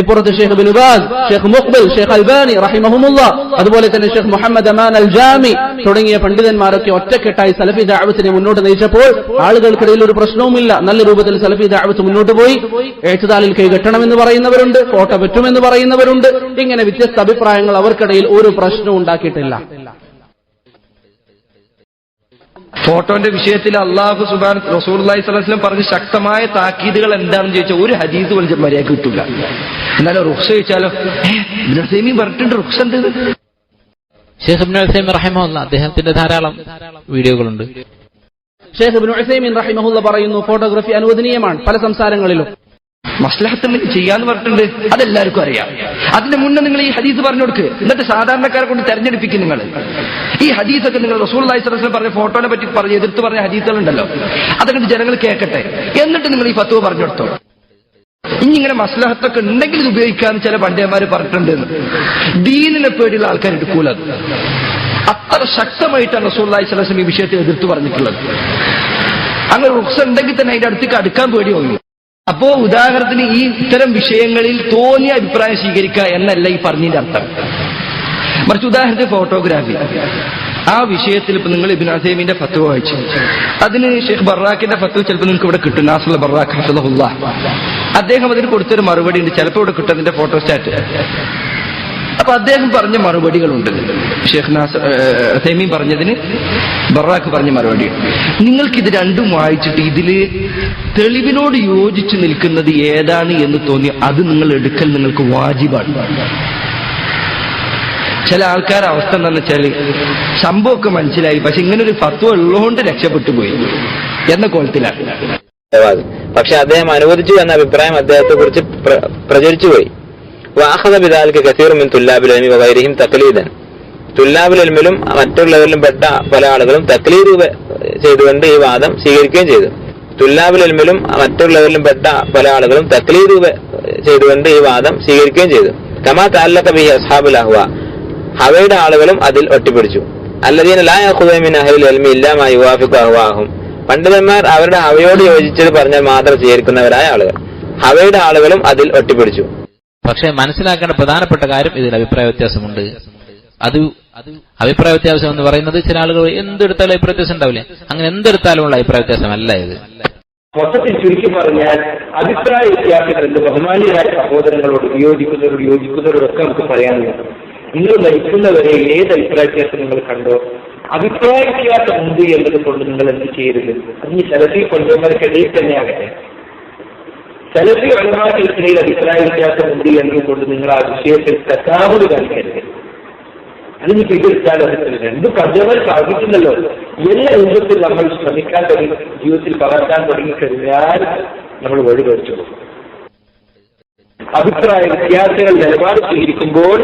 ഇപ്പുറത്ത് Sheikh Bin Baz Sheikh Muqbil Sheikh Albani റഹിമഹുമുല്ല അതുപോലെ തന്നെ ഷെയ്ഖ് മുഹമ്മദ് അമാൻ അൽ ജാമി തുടങ്ങിയ പണ്ഡിതന്മാരൊക്കെ ഒറ്റക്കെട്ടായി സലഫി ദാവത്തിനെ മുന്നോട്ട് നയിച്ചപ്പോൾ ആളുകൾക്കിടയിൽ ഒരു പ്രശ്നവുമില്ല. നല്ല രൂപത്തിൽ സലഫി ദാവത്ത് മുന്നോട്ട് പോയി. എഴുത്തുതാലിൽ കൈകെട്ടണമെന്ന് പറയുന്നവരുണ്ട് ഫോട്ടോ പറ്റുമെന്ന് പറയുന്നവരുണ്ട്. ഇങ്ങനെ വ്യത്യസ്ത അഭിപ്രായങ്ങൾ അവർക്കിടയിൽ ഒരു പ്രശ്നവും ഉണ്ടാക്കിയിട്ടില്ല. ഫോട്ടോന്റെ വിഷയത്തിൽ അള്ളാഹു സുബാൻ റസൂൽ സ്വലം പറഞ്ഞ ശക്തമായ താക്കീതുകൾ എന്താണെന്ന് ചോദിച്ചാൽ ഒരു ഹദീസ് വലിച്ച മര്യാദ കിട്ടില്ല എന്നാലും റുക്സ ചോദിച്ചാലോ? സേമി പറഞ്ഞിട്ടുണ്ട് റുക്സ് എന്ത്? ഷേഖ് ഇബ്നു ഉസൈമി റഹിമഹുല്ല അദ്ദേഹത്തിന്റെ ധാരാളം വീഡിയോകളുണ്ട്. ഷേഖ് ഇബ്നു ഹുസൈമിൻ റഹിമഹുല്ല പറയുന്നു ഫോട്ടോഗ്രാഫി അനുവദനീയമാണ് പല സംസാരങ്ങളിലും. മസ്ലഹത്തിന് ചെയ്യാന്ന് പറഞ്ഞിട്ടുണ്ട്. അതെല്ലാവർക്കും അറിയാം. അതിന്റെ മുന്നേ നിങ്ങൾ ഈ ഹദീസ് പറഞ്ഞു കൊടുക്ക് എന്നിട്ട് സാധാരണക്കാരെ കൊണ്ട് തെരഞ്ഞെടുപ്പിക്കും നിങ്ങൾ. ഈ ഹദീസൊക്കെ നിങ്ങൾ റസൂൽ അലൈഹി പറഞ്ഞ ഫോട്ടോനെ പറ്റി പറഞ്ഞ് എതിർത്ത് പറഞ്ഞ ഹദീസുകളുണ്ടല്ലോ. അതൊക്കെ ജനങ്ങൾ കേൾക്കട്ടെ. എന്നിട്ട് നിങ്ങൾ ഈ ഫത്തുവ പറഞ്ഞു കൊടുത്തോ ഇങ്ങനെ മസ്ലഹത്തൊക്കെ ഉണ്ടെങ്കിൽ ഇത് ഉപയോഗിക്കാന്ന് ചില പണ്ഡിതന്മാർ പറഞ്ഞിട്ടുണ്ട്. ദീനിനെ പേടിയുള്ള ആൾക്കാർ എടുക്കൂല അത്. അത്ര ശക്തമായിട്ടാണ് റസൂൽ അലൈഹി സ്വലം ഈ വിഷയത്തെ എതിർത്ത് പറഞ്ഞിട്ടുള്ളത്. അങ്ങനെ റുക്സ് ഉണ്ടെങ്കിൽ തന്നെ അതിന്റെ അടുത്തേക്ക് അടുക്കാൻ പേടി തോന്നി അപ്പോ ഉദാഹരണത്തിന് ഈ ഇത്തരം വിഷയങ്ങളിൽ തോന്നിയ അഭിപ്രായം സ്വീകരിക്കുക എന്നല്ല ഈ പറഞ്ഞതിന്റെ അർത്ഥം. മറിച്ച് ഉദാഹരണത്തിന് ഫോട്ടോഗ്രാഫി. ആ വിഷയത്തിൽ ഇപ്പൊ നിങ്ങൾ ഇബിൻ അസേമിന്റെ ഫത്വ വായിച്ചു. അതിന് ഷെയ്ഖ് ബറാഖിന്റെ ഫത്വ ചിലപ്പോൾ നിങ്ങൾക്ക് ഇവിടെ കിട്ടും. നാസുൽ ബറാഖ് അദ്ദേഹം അതിന് കൊടുത്തൊരു മറുപടി ഉണ്ട്. ചിലപ്പോൾ ഇവിടെ കിട്ടും അതിന്റെ ഫോട്ടോസ്റ്റാറ്റ്. അപ്പൊ അദ്ദേഹം പറഞ്ഞ മറുപടികളുണ്ട്. ഷെയ്ഖ് നാസർ തൈമീൻ പറഞ്ഞതിന് ബറാഖ് പറഞ്ഞ മറുപടി. നിങ്ങൾക്ക് ഇത് രണ്ടും വായിച്ചിട്ട് ഇതിൽ തെളിവിനോട് യോജിച്ച് നിൽക്കുന്നത് ഏതാണ് എന്ന് തോന്നി അത് നിങ്ങൾ എടുക്കൽ നിങ്ങൾക്ക് വാജിബാണ്. ചില ആൾക്കാരുടെ അവസ്ഥ എന്താണെന്ന് വെച്ചാൽ സംഭവമൊക്കെ മനസ്സിലായി പക്ഷെ ഇങ്ങനെ ഒരു ഫത്വ ഉള്ളതുകൊണ്ട് രക്ഷപ്പെട്ടു പോയി എന്ന കോലത്തിലാണ്. പക്ഷെ അദ്ദേഹം അനുവദിച്ചു എന്ന അഭിപ്രായം അദ്ദേഹത്തെ കുറിച്ച് പ്രചരിച്ചുപോയി വാഹത കസീർ കസീറുമിൻ തുല്ലാബുലമി വൈരഹിം തക്ലീദൻ തുല്ലാബുലമിലും മറ്റുള്ളവരിലും പെട്ട പല ആളുകളും തക്ലീദ് ചെയ്തുകൊണ്ട് ഈ വാദം സ്വീകരിക്കുകയും ചെയ്തു. തുല്ലാബുലമിലും മറ്റുള്ളവരിലും പെട്ട പല ആളുകളും തക്ലീദ് ചെയ്തുകൊണ്ട് ഈ വാദം സ്വീകരിക്കുകയും ചെയ്തു. കമാ താലക്ക ബി അസ്ഹാബുൽ അഹ്വ. ഹവയുടെ ആളുകളും അതിൽ ഒട്ടിപ്പിടിച്ചു. അല്ലദീന ലാ യഖുദമിൻ അഹ്ലിൽ അൽമി ഇല്ലാമായി യുവാഫിഖു അഹ്വാഹും. പണ്ഡിതന്മാർ അവരുടെ ഹവയോട് യോജിച്ചത് പറഞ്ഞാൽ മാത്രം സ്വീകരിക്കുന്നവരായ ആളുകൾ. ഹവയുടെ ആളുകളും അതിൽ ഒട്ടിപ്പിടിച്ചു. പക്ഷെ മനസ്സിലാക്കേണ്ട പ്രധാനപ്പെട്ട കാര്യം ഇതിൽ അഭിപ്രായ വ്യത്യാസമുണ്ട്. അത് അഭിപ്രായ വ്യത്യാസം എന്ന് പറയുന്നത് ചില ആളുകൾ എന്തെടുത്താലും അഭിപ്രായ വ്യത്യാസം ഉണ്ടാവില്ലേ. അങ്ങനെ എന്തെടുത്താലും ഉള്ള അഭിപ്രായ വ്യത്യാസമല്ല ഇത്. മൊത്തത്തിൽ ചുരുക്കി പറഞ്ഞാൽ അഭിപ്രായ വ്യത്യാസങ്ങൾ എന്ന് ബഹുമാനിയായ സഹോദരങ്ങളോട് വിയോജിക്കുന്നവരോട് യോജിക്കുന്നവരോടൊക്കെ നമുക്ക് പറയാനുള്ളത് നിങ്ങൾ നയിക്കുന്നവരെ ഏത് അഭിപ്രായ വ്യത്യാസം നിങ്ങൾ കണ്ടോ? അഭിപ്രായ വ്യത്യാസം ഉണ്ട് എന്നത് കൊണ്ട് നിങ്ങൾ എന്ത് ചെയ്യരുത്? അത് ഈ സ്ഥലത്തിൽ കൊണ്ടുവന്നവർക്കിടയിൽ തന്നെ ആകട്ടെ. സെലഫി ഒഴിവാക്കിയിടയിൽ അഭിപ്രായ വ്യത്യാസം ഉണ്ട് എന്നതുകൊണ്ട് നിങ്ങൾ ആ വിഷയത്തിൽ തെറ്റാവത് കാണിക്കരുത് അതിന് പിടിച്ചാൽ അതിന് രണ്ട് പഞ്ചവർ സാധിക്കുന്നല്ലോ എല്ലാ രൂപത്തിൽ നമ്മൾ ശ്രമിക്കാൻ തുടങ്ങി ജീവിതത്തിൽ പകർത്താൻ തുടങ്ങിക്കഴിഞ്ഞാൽ നമ്മൾ വഴിപറിച്ചു അഭിപ്രായ വ്യത്യാസങ്ങൾ നിലപാട് സ്വീകരിക്കുമ്പോൾ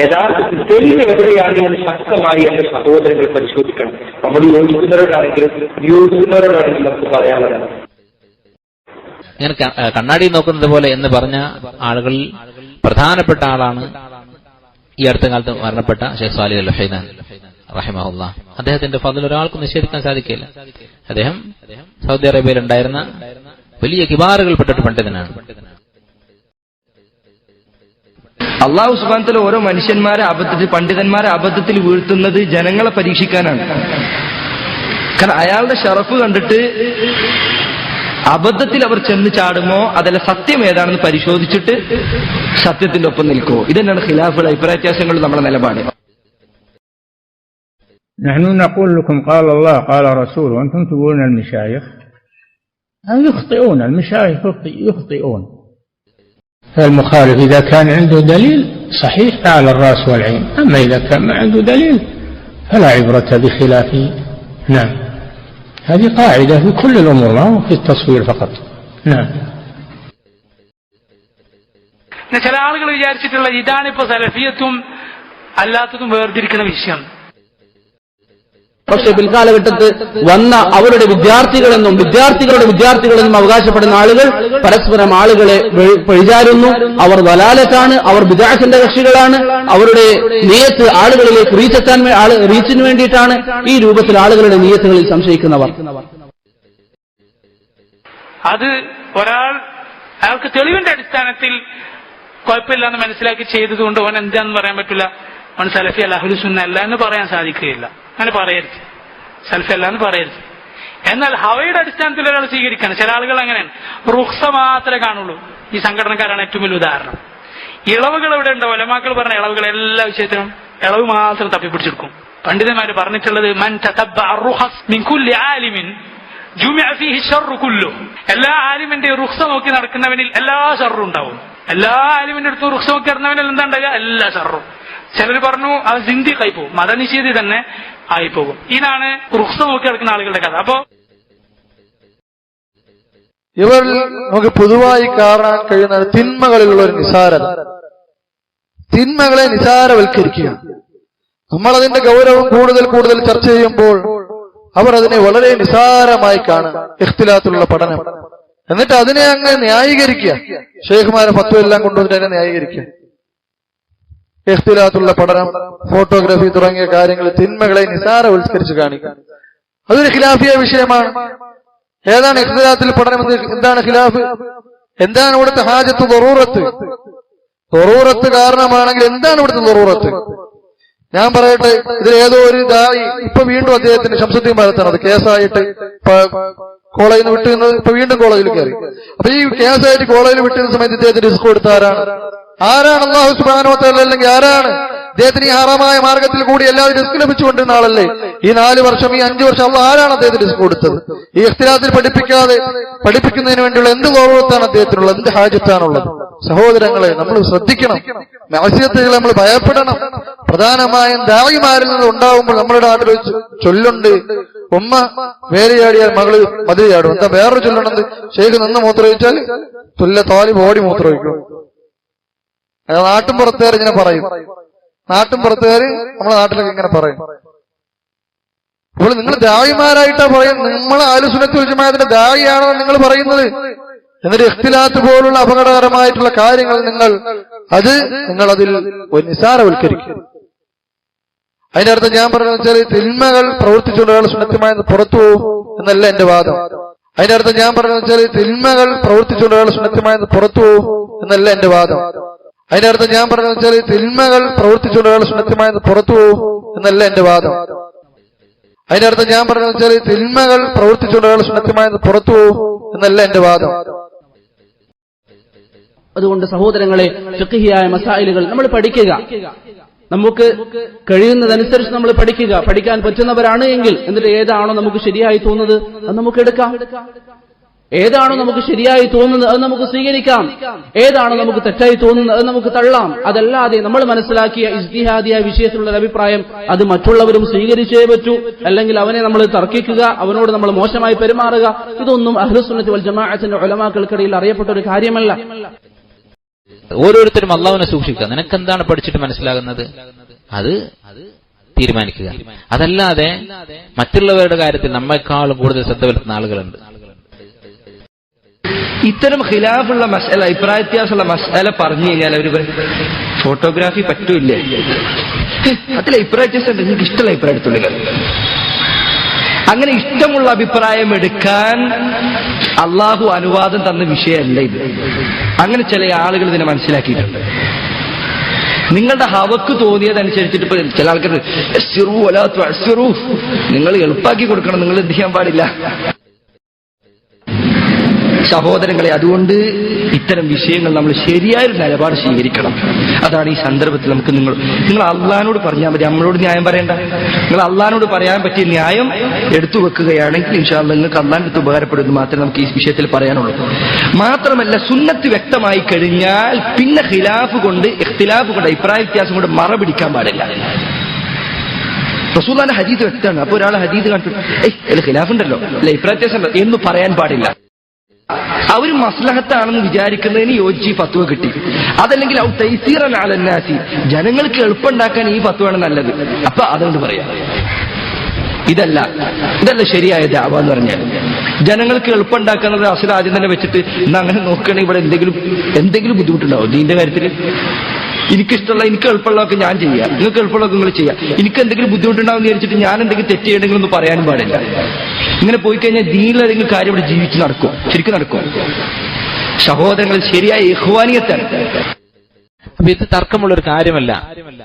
യഥാർത്ഥത്തിൽ തെളിവ് എവിടെയാണ് എന്ന് ശക്തമായി എന്റെ സഹോദരങ്ങൾ പരിശോധിക്കണം. നമ്മൾ യോജിക്കുന്നവരോടാണെങ്കിലും വിയോജിക്കുന്നവരോടാണെങ്കിലും നമുക്ക് പറയാനുള്ളതാണ് ഇങ്ങനെ കണ്ണാടി നോക്കുന്നത് പോലെ എന്ന് പറഞ്ഞ ആളുകളിൽ പ്രധാനപ്പെട്ട ആളാണ് ഈ അടുത്ത കാലത്ത് മരണപ്പെട്ട ഷെയ്ഖ് സാലി അൽ ഹൈദാൻ റഹിമഹുല്ല. അദ്ദേഹത്തിന്റെ ഫതിൽ ഒരാൾക്കും നിഷേധിക്കാൻ സാധിക്കില്ല. അദ്ദേഹം സൗദി അറേബ്യയിൽ ഉണ്ടായിരുന്ന വലിയ കിബാറുകൾപ്പെട്ട പണ്ഡിതനാണ്. അള്ളാഹു സുബാനത്തിൽ ഓരോ മനുഷ്യന്മാരെ അബദ്ധത്തിൽ പണ്ഡിതന്മാരെ അബദ്ധത്തിൽ വീഴ്ത്തുന്നത് ജനങ്ങളെ പരീക്ഷിക്കാനാണ്. കാരണം അയാളുടെ ഷറഫ് കണ്ടിട്ട് അബദ്ധത്തിൽ അവർ ചെന്ന് ചാടുമോ അതല്ല സത്യം ഏതാണെന്ന് പരിശോധിച്ചിട്ട് സത്യത്തിന്റെ ഒപ്പം നിൽക്കുമോ ഇതന്നെയാണ് ഖിലാഫുകൾ അഭിപ്രായ വ്യത്യാസങ്ങൾ നമ്മുടെ നിലപാട് نحن نقول لكم قال الله قال رسول وأنتم تقولون المشايخ يخطئون المشايخ يخطئون فالمخالف إذا كان عنده دليل صحيح على الرأس والعين أما إذا كان ما عنده دليل فلا عبرة بخلافه نعم هذه قاعدة في كل الأمور ما هو في التصوير فقط نعم ചില ആളുകൾ വിചാരിച്ചിട്ടുള്ള ഇതാണിപ്പോ സലഫിയത്തും അല്ലാത്തതും വേർതിരിക്കുന്ന വിഷയം പക്ഷെ പിൽക്കാലഘട്ടത്ത് വന്ന അവരുടെ വിദ്യാർത്ഥികളെന്നും വിദ്യാർത്ഥികളുടെ വിദ്യാർത്ഥികളെന്നും അവകാശപ്പെടുന്ന ആളുകൾ പരസ്പരം ആളുകളെ പഴിചാരുന്നു. അവർ വലാലത്താണ് അവർ ബിദാസിന്റെ കക്ഷികളാണ്. അവരുടെ നിയത്ത് ആളുകളിലേക്ക് റീച്ചെത്താൻ റീച്ചിന് വേണ്ടിയിട്ടാണ് ഈ രൂപത്തിൽ ആളുകളുടെ നിയത്തുകളിൽ സംശയിക്കുന്നവർ. അത് ഒരാൾ അയാൾക്ക് തെളിവിന്റെ അടിസ്ഥാനത്തിൽ കുഴപ്പമില്ല എന്ന് മനസ്സിലാക്കി ചെയ്തതുകൊണ്ട് അവൻ എന്താന്ന് പറയാൻ പറ്റില്ല. ഓൻ സലഫി അല്ല അഹുലുസുന്ന അല്ല എന്ന് പറയാൻ സാധിക്കുകയില്ല. അങ്ങനെ പറയരുത്. സലഫി അല്ല എന്ന് പറയരുത്. എന്നാൽ ഹവയുടെ അടിസ്ഥാനത്തിൽ ഒരാൾ സ്വീകരിക്കണം. ചില ആളുകൾ അങ്ങനെയാണ്. റുഹ്സ മാത്രമേ കാണുള്ളൂ. ഈ സംഘടനക്കാരാണ് ഏറ്റവും വലിയ ഉദാഹരണം. ഇളവുകൾ ഇവിടെ ഉണ്ട്? ഒലമാക്കൾ പറഞ്ഞ ഇളവുകൾ എല്ലാ വിഷയത്തിനും ഇളവ് മാത്രം തപ്പിപ്പിടിച്ചെടുക്കും. പണ്ഡിതന്മാര് പറഞ്ഞിട്ടുള്ളത് മൻ മിൻ കുല്ലി ആലിമിൻ എല്ലാ ആലിമിന്റെ റുഖ്സ നോക്കി നടക്കുന്നവനിൽ എല്ലാ ഷറും ഉണ്ടാവും. എല്ലാ ആലിമിന്റെ അടുത്തും റുഖ്സ നോക്കി നടന്നവനിൽ എന്താ ഉണ്ടാകുക എല്ലാ ഷർറും ചിലർ പറഞ്ഞു അത് സിന്ധിക്കായി പോകും മതനിഷേധി തന്നെ ആയിപ്പോകും. പോകും ഇതാണ് റുക്സ നോക്കി നടക്കുന്ന ആളുകളുടെ കഥ. അപ്പോ ഇവർ നമുക്ക് പൊതുവായി കാണാൻ കഴിയുന്ന തിന്മകളിലുള്ള ഒരു നിസാരത. തിന്മകളെ നിസാരവൽക്കരിക്കുക. നമ്മൾ അതിന്റെ ഗൗരവം കൂടുതൽ കൂടുതൽ ചർച്ച ചെയ്യുമ്പോൾ അവർ അതിനെ വളരെ നിസാരമായി കാണും. ഇഖ്തിലാത്തിലുള്ള പഠനം. എന്നിട്ട് അതിനെ അങ്ങ് ന്യായീകരിക്കുക. ഷെയ്ഖുമാരെ ഫത്വ എല്ലാം കൊണ്ടുവന്നിട്ട് അതിനെ ന്യായീകരിക്കുക. ഇഖ്തിലാത്തുള്ള പഠനം ഫോട്ടോഗ്രാഫി തുടങ്ങിയ കാര്യങ്ങൾ തിന്മകളെ നിസാരവൽക്കരിച്ച് കാണിക്കുക. അതൊരു ഖിലാഫിയ വിഷയമാണ്. ഏതാണ് ഇഖ്തിലാത്തിൽ പഠനം എന്താണ് ഖിലാഫ്? എന്താണ് ഇവിടുത്തെ ഹാജത്ത് ദറൂറത്ത്? ദറൂറത്ത് കാരണമാണെങ്കിൽ എന്താണ് ഇവിടുത്തെ ദറൂറത്ത്? ഞാൻ പറയട്ടെ ഇതിൽ ഏതോ ഒരു ദായി ഇപ്പൊ വീണ്ടും അദ്ദേഹത്തിന്റെ ശംസുദ്ദീൻ ഭാരത്താണ്. അത് കേസായിട്ട് കോളേജിൽ നിന്ന് വിട്ടുന്നത് ഇപ്പൊ വീണ്ടും കോളേജിൽ കയറി. അപ്പൊ ഈ കേസായിട്ട് കോളേജിൽ വിട്ടുന്ന സമയത്ത് ഇദ്ദേഹത്തിന് റിസ്ക് കൊടുത്ത ആരാണ് അള്ളാഹു സുബാനോത്തല്ല അല്ലെങ്കിൽ ആരാണ്? അദ്ദേഹത്തിന് ഈ ഹറാമായ മാർഗത്തിൽ കൂടി എല്ലാവരും റിസ്ക് ലഭിച്ചുകൊണ്ടിരുന്ന ആളല്ലേ? ഈ നാല് വർഷം ഈ അഞ്ചു വർഷം അള്ള ആരാണ് അദ്ദേഹത്തിന് റിസ്ക് കൊടുത്തത്? ഈ ഇഖ്തിലാത്തിൽ പഠിപ്പിക്കാതെ പഠിപ്പിക്കുന്നതിന് വേണ്ടിയുള്ള എന്ത് ഗൗരവത്താണ് അദ്ദേഹത്തിനുള്ളത്? എന്ത് ഹാജത്താണുള്ളത്? സഹോദരങ്ങളെ നമ്മൾ ശ്രദ്ധിക്കണം. മത്സ്യത്തിൽ നമ്മൾ ഭയപ്പെടണം. പ്രധാനമായും ദായിമാരിൽ നിന്ന് ഉണ്ടാവുമ്പോൾ നമ്മുടെ നാട്ടിൽ ചൊല്ലുണ്ട്. ഉമ്മ വേലയാടിയാൽ മകൾ മതിലയാടും എന്താ വേറൊരു ചൊല്ലുണ്ട്? ശേഖ് നിന്ന് മൂത്രമൊഴിച്ചാൽ തുല്ല താലിബ് ഓടി മൂത്രമൊഴിക്കും. നാട്ടും പുറത്തുകാർ ഇങ്ങനെ പറയും. നാട്ടും പുറത്തുകാര് നമ്മുടെ നാട്ടിലൊക്കെ ഇങ്ങനെ പറയും. അപ്പോൾ നിങ്ങൾ ദായിമാരായിട്ടാ പറയും നമ്മൾ ആലുസുനത്ത് ജമാഅത്തിന്റെ ദായിയാണോ നിങ്ങൾ പറയുന്നത്. എന്നിട്ട് ഇഖ്തിലാത്ത് പോലുള്ള അപകടകരമായിട്ടുള്ള കാര്യങ്ങൾ നിങ്ങൾ അത് നിങ്ങൾ അതിൽ നിസാരവൽക്കരിക്കും. അതിന്റെ അർത്ഥം ഞാൻ പറഞ്ഞത് വെച്ചാൽ തിന്മകൾ പ്രവർത്തിച്ചുകൊണ്ട് ഒരാൾ സുന്നത്തമായി പുറത്തു പോകും എന്നല്ല എന്റെ വാദം. അതിന്റെ അർത്ഥം ഞാൻ പറഞ്ഞത് വെച്ചാൽ തിന്മകൾ പ്രവർത്തിച്ചുകൊണ്ട് ഒരാൾ സുന്നത്തമായി പുറത്തു പോകും എന്നല്ല എന്റെ വാദം. അതിന്റെ അർത്ഥം ഞാൻ പറഞ്ഞത് വെച്ചാൽ തിന്മകൾ പ്രവർത്തിച്ചുകൊണ്ട് ഒരാൾ സുന്നത്തമായി പുറത്തു പോകും എന്നല്ല എന്റെ വാദം. അതിന്റെ അർത്ഥം ഞാൻ പറഞ്ഞത് വെച്ചാൽ തിന്മകൾ പ്രവർത്തിച്ചുകൊണ്ട് ഒരാൾ പുറത്തു പോകും എന്നല്ല എന്റെ വാദം. അതുകൊണ്ട് സഹോദരങ്ങളെ ഫിഖഹിയായ മസായിലുകൾ നമ്മൾ പഠിക്കുക. നമുക്ക് കഴിയുന്നതനുസരിച്ച് നമ്മൾ പഠിക്കുക. പഠിക്കാൻ പറ്റുന്നവരാണ് എങ്കിൽ എന്നിട്ട് ഏതാണോ നമുക്ക് ശരിയായി തോന്നുന്നത് അത് നമുക്ക് എടുക്കാം. ഏതാണോ നമുക്ക് ശരിയായി തോന്നുന്നത് അത് നമുക്ക് സ്വീകരിക്കാം. ഏതാണോ നമുക്ക് തെറ്റായി തോന്നുന്നത് അത് നമുക്ക് തള്ളാം. അതല്ലാതെ നമ്മൾ മനസ്സിലാക്കിയ ഇസ്തിഹാദിയ വിഷയത്തിലുള്ള അഭിപ്രായം അത് മറ്റുള്ളവരും സ്വീകരിച്ചേ പറ്റൂ. അല്ലെങ്കിൽ അവനെ നമ്മൾ തർക്കിക്കുക അവനോട് നമ്മൾ മോശമായി പെരുമാറുക. ഇതൊന്നും അഹ്ലുസുന്നത്ത് വൽ ജമാഅത്തിന്റെ ഒലമാക്കൾക്കിടയിൽ അറിയപ്പെട്ട ഒരു കാര്യമല്ല. ഓരോരുത്തരും അള്ളാഹുവിനെ സൂക്ഷിക്കുക. നിനക്കെന്താണ് പഠിച്ചിട്ട് മനസ്സിലാകുന്നത്? അത് തീരുമാനിക്കുക. അതല്ലാതെ മറ്റുള്ളവരുടെ കാര്യത്തിൽ നമ്മെക്കാളും കൂടുതൽ ശ്രദ്ധ വരുത്തുന്ന ആളുകളുണ്ട്. ഇത്തരം ഖിലാഫുള്ള മസല അഭിപ്രായ വ്യത്യാസമുള്ള മസല പറഞ്ഞു കഴിഞ്ഞാൽ അവർ ഫോട്ടോഗ്രാഫി പറ്റൂല്ലേ? അതിൽ അഭിപ്രായ വ്യത്യാസം. നിങ്ങൾക്ക് ഇഷ്ടമുള്ള അഭിപ്രായം അങ്ങനെ ഇഷ്ടമുള്ള അഭിപ്രായം എടുക്കാൻ അള്ളാഹു അനുവാദം തന്ന വിഷയമല്ല ഇത്. അങ്ങനെ ചില ആളുകൾ ഇതിനെ മനസ്സിലാക്കിയിട്ടുണ്ട്. നിങ്ങളുടെ ഹവക്ക് തോന്നിയതനുസരിച്ചിട്ട് ഇപ്പൊ ചില ആൾക്കാർ. നിങ്ങൾ എളുപ്പാക്കി കൊടുക്കണം നിങ്ങൾ എന്ത് ചെയ്യാൻ പാടില്ല. സഹോദരങ്ങളെ അതുകൊണ്ട് ഇത്തരം വിഷയങ്ങൾ നമ്മൾ ശരിയായ നിലപാട് സ്വീകരിക്കണം. അതാണ് ഈ സന്ദർഭത്തിൽ നമുക്ക് നിങ്ങൾ നിങ്ങൾ അള്ളഹാനോട് പറഞ്ഞാൽ മതി. നമ്മളോട് ന്യായം പറയണ്ട. നിങ്ങൾ അള്ളഹാനോട് പറയാൻ പറ്റിയ ന്യായം എടുത്തു വെക്കുകയാണെങ്കിൽ ഇൻഷാല്ല നിങ്ങൾക്ക് അള്ളാന്റെ അടുത്ത് ഉപകാരപ്പെടുന്നു മാത്രമേ നമുക്ക് ഈ വിഷയത്തിൽ പറയാനുള്ളൂ. മാത്രമല്ല സുന്നത്ത് വ്യക്തമായി കഴിഞ്ഞാൽ പിന്നെ ഖിലാഫ് കൊണ്ട് ഇഖ്തിലാഫ് കൊണ്ട് അഭിപ്രായ വ്യത്യാസം കൊണ്ട് മറ പിടിക്കാൻ പാടില്ല. റസൂദാന്റെ ഹദീദ് വ്യക്തമാണ്. അപ്പൊ ഒരാൾ ഹദീദ് കണ്ടു ഏയ് അല്ല ഖിലാഫ് ഉണ്ടല്ലോ അല്ല എന്ന് പറയാൻ പാടില്ല. അവർ മസ്ലഹത്താണെന്ന് വിചാരിക്കുന്നതിന് യോജിച്ച് ഈ ഫത്വ കിട്ടി. അതല്ലെങ്കിൽ ഔ തൈസീറൻ അലന്നാസി ജനങ്ങൾക്ക് എളുപ്പമുണ്ടാക്കാൻ ഈ ഫത്വയാണ് നല്ലത്. അപ്പൊ അതുകൊണ്ട് പറയാം? ഇതല്ല. ഇതല്ല ശരിയായ ദാവ എന്ന് പറഞ്ഞാൽ. ജനങ്ങൾക്ക് എളുപ്പമുണ്ടാക്കുന്നത് അസുരാദ്യം തന്നെ വെച്ചിട്ട് ഇന്ന് അങ്ങനെ നോക്കുകയാണെങ്കിൽ ഇവിടെ എന്തെങ്കിലും എന്തെങ്കിലും ബുദ്ധിമുട്ടുണ്ടാവും? ദീന്റെ കാര്യത്തിൽ എനിക്കിഷ്ടമുള്ള എനിക്ക് എളുപ്പമുള്ളതൊക്കെ ഞാൻ ചെയ്യാം. നിങ്ങൾക്ക് എളുപ്പമുള്ളതൊക്കെ നിങ്ങൾ ചെയ്യാം. എനിക്ക് എന്തെങ്കിലും ബുദ്ധിമുട്ടുണ്ടാവും എന്ന് വിചാരിച്ചിട്ട് ഞാൻ എന്തെങ്കിലും തെറ്റ് ചെയ്യണമെങ്കിൽ ഒന്നും പറയാനും പാടില്ല. ഇങ്ങനെ പോയി കഴിഞ്ഞാൽ ദീനിലേതെങ്കിലും കാര്യം ഇവിടെ ജീവിച്ച് നടക്കും. ശരിക്കും നടക്കും. സഹോദരങ്ങൾ ശരിയായ ഇഹ്വാനിയത്താണ്. അപ്പൊ ഇത് തർക്കമുള്ള ഒരു കാര്യമല്ല.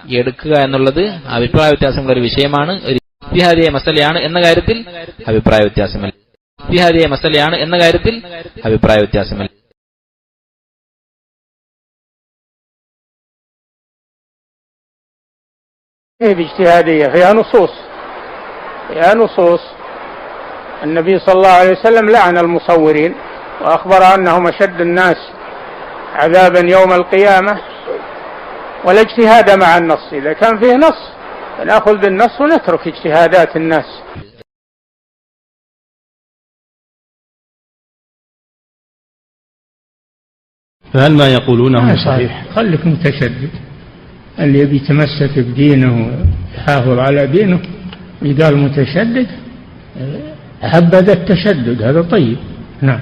എടുക്കുക എന്നുള്ളത് അഭിപ്രായ വ്യത്യാസമുള്ള ഒരു വിഷയമാണ്. ഒരു ഇത്തിഹാദിയ മസലയാണ് എന്ന കാര്യത്തിൽ അഭിപ്രായ വ്യത്യാസമില്ല. ഇത്തിഹാദിയ മസലയാണ് എന്ന കാര്യത്തിൽ അഭിപ്രായ വ്യത്യാസമില്ല. باجتهادية؟ فيها نصوص. فيها نصوص. النبي صلى الله عليه وسلم لعن المصورين وأخبر أنهم أشد الناس عذابا يوم القيامة ولا اجتهاد مع النص. إذا كان فيه نص فنأخذ بالنص ونترك اجتهادات الناس. فهل ما يقولونه صحيح؟ خليك متشدد اللي يبي يتمسك بدينه ويحافظ على دينه يقال متشدد. حبذا التشدد هذا طيب. نعم.